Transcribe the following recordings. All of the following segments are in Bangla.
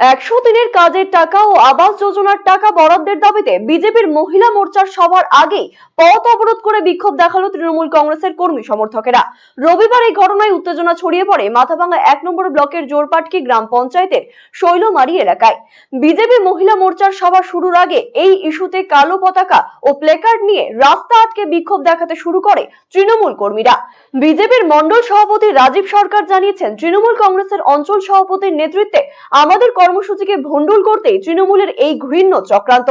একশো দিনের কাজের টাকা ও আবাস যোজনার টাকা বরাদ্দের দাবিতে বিজেপির মহিলা মোর্চার সভার আগেই পথ অবরোধ করে বিক্ষোভ দেখাল তৃণমূল কংগ্রেসের কর্মী সমর্থকেরা। রবিবার এই ঘটনায় উত্তেজনা ছড়িয়ে পড়ে মাথাভাঙ্গা এক নম্বর ব্লকের জোরপাটকি গ্রাম পঞ্চায়েতের শৈলমারি এলাকায়। বিজেপি মহিলা মোর্চার সভা শুরুর আগে এই ইস্যুতে কালো পতাকা ও প্লেকার্ড নিয়ে রাস্তা আটকে বিক্ষোভ দেখাতে শুরু করে তৃণমূল কর্মীরা। বিজেপির মন্ডল সভাপতি রাজীব সরকার জানিয়েছেন, তৃণমূল কংগ্রেসের অঞ্চল সভাপতির নেতৃত্বে আমাদের কর্মসূচিকে ভণ্ডুল করতেই তৃণমূলের এই ঘৃণ্য চক্রান্ত।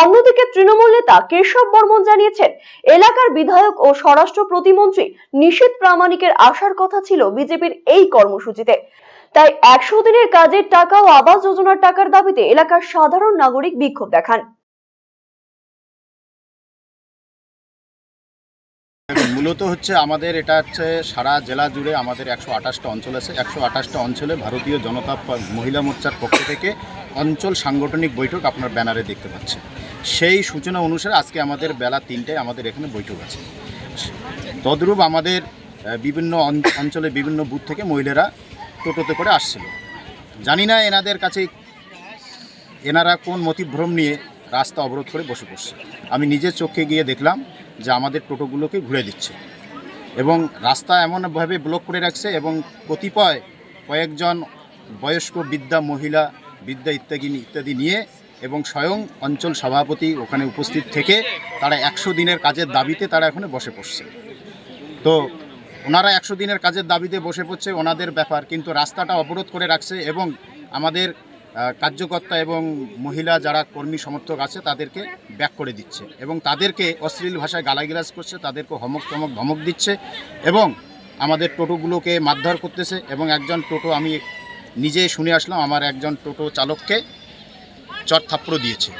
অন্যদিকে তৃণমূল নেতা কেশব বর্মন জানিয়েছেন, এলাকার বিধায়ক ও স্বরাষ্ট্র প্রতিমন্ত্রী নিশীত প্রামাণিকের আসার কথা ছিল বিজেপির এই কর্মসূচিতে। তাই একশো দিনের কাজের টাকা ও আবাস যোজনার টাকার দাবিতে এলাকার সাধারণ নাগরিক বিক্ষোভ দেখান। মূলত হচ্ছে আমাদের এটা হচ্ছে সারা জেলা জুড়ে আমাদের একশো আঠাশটা অঞ্চল আছে। একশো আঠাশটা অঞ্চলে ভারতীয় জনতা মহিলা মোর্চার পক্ষ থেকে অঞ্চল সাংগঠনিক বৈঠক আপনার ব্যানারে দেখতে পাচ্ছেন সেই সূচনা অনুসারে আজকে আমাদের বেলা তিনটায় আমাদের এখানে বৈঠক আছে। তদ্রূপ আমাদের বিভিন্ন অঞ্চলে বিভিন্ন বুথ থেকে মহিলারা টোটোতে করে আসছিল। জানি না এনাদের কাছে এনারা কোন মতিভ্রম নিয়ে রাস্তা অবরোধ করে বসে পড়ছে। আমি নিজের চোখে গিয়ে দেখলাম যে আমাদের টোটোগুলোকে ঘুরে দিচ্ছে। এবং রাস্তা এমনভাবে ব্লক করে রাখছে এবং কতিপয় কয়েকজন বয়স্ক বিদ্যা মহিলা বিদ্যা ইত্যাদি ইত্যাদি নিয়ে এবং স্বয়ং অঞ্চল সভাপতি ওখানে উপস্থিত থেকে তারা একশো দিনের কাজের দাবিতে তারা এখানে বসে পড়ছে। তো ওনারা একশো দিনের কাজের দাবিতে বসে পড়ছে, ওনাদের ব্যাপার। কিন্তু রাস্তাটা অবরোধ করে রাখছে এবং আমাদের কার্যকর্তা এবং মহিলা যারা কর্মী সমর্থক আছে, তাদেরকে ব্যাক করে দিচ্ছে এবং তাদেরকে অশ্লীল ভাষায় গালাগিলাজ করছে, তাদেরকে হমক চমক ধমক দিচ্ছে এবং আমাদের টোটোগুলোকে মারধর করতেছে এবং একজন টোটো আমি নিজে শুনে আসলাম, আমার একজন টোটো চালককে চট থাপ্পড় দিয়েছে।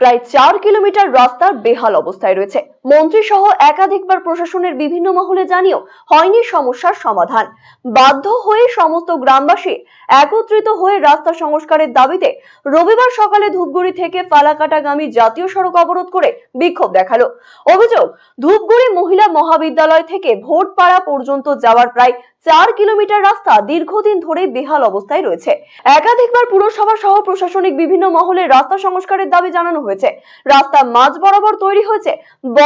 প্রায় চার কিলোমিটার রাস্তার বেহাল অবস্থায় রয়েছে। মন্ত্রী সহ একাধিকবার প্রশাসনের বিভিন্ন মহলে জানিয়েও হয়নি সমস্যার সমাধান। বাধ্য হয়ে সমস্ত গ্রামবাসী একত্রিত হয়ে রাস্তা সংস্কারের দাবিতে রবিবার সকালে ধূপগুড়ি থেকে ফালাকাটাগামী জাতীয় সড়ক অবরোধ করে বিক্ষোভ দেখাল। অভিযোগ, ধূপগুড়ি মহিলা মহাবিদ্যালয় থেকে ভোটপাড়া পর্যন্ত যাওয়ার প্রায় চার কিলোমিটার রাস্তা দীর্ঘদিন ধরে বেহাল অবস্থায় রয়েছে। একাধিকবার পুরসভা সহ প্রশাসনিক বিভিন্ন মহলে রাস্তা সংস্কারের দাবি জানানো হয়েছে। রাস্তা মাঝ বরাবর তৈরি হয়েছে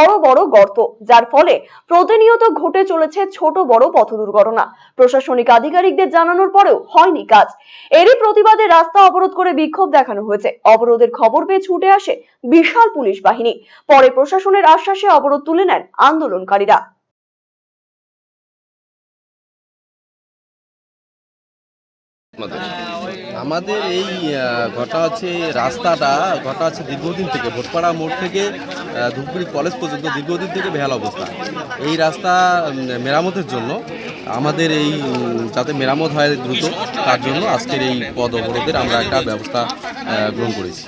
বড় বড় গর্ত, যার ফলে প্রতিনিয়ত ঘটে চলেছে ছোট বড় পথ দুর্ঘটনা। প্রশাসনিক আধিকারিকদের জানানোর পরেও হয়নি কাজ। এরই প্রতিবাদে রাস্তা অবরোধ করে বিক্ষোভ দেখানো হয়েছে। অবরোধের খবর পেয়ে ছুটে আসে বিশাল পুলিশ বাহিনী। পরে প্রশাসনের আশ্বাসে অবরোধ তুলে নেন আন্দোলনকারীরা। আমাদের এই ঘটা হচ্ছে রাস্তাটা, ঘটা হচ্ছে দীর্ঘদিন থেকে, ভোটপাড়া মোড় থেকে ধূপগুড়ি কলেজ পর্যন্ত দীর্ঘদিন থেকে বেহাল অবস্থা। এই রাস্তা মেরামতের জন্য, আমাদের এই যাতে মেরামত হয় দ্রুত, তার জন্য আজকের এই পদ অবরোধের আমরা একটা ব্যবস্থা গ্রহণ করেছি।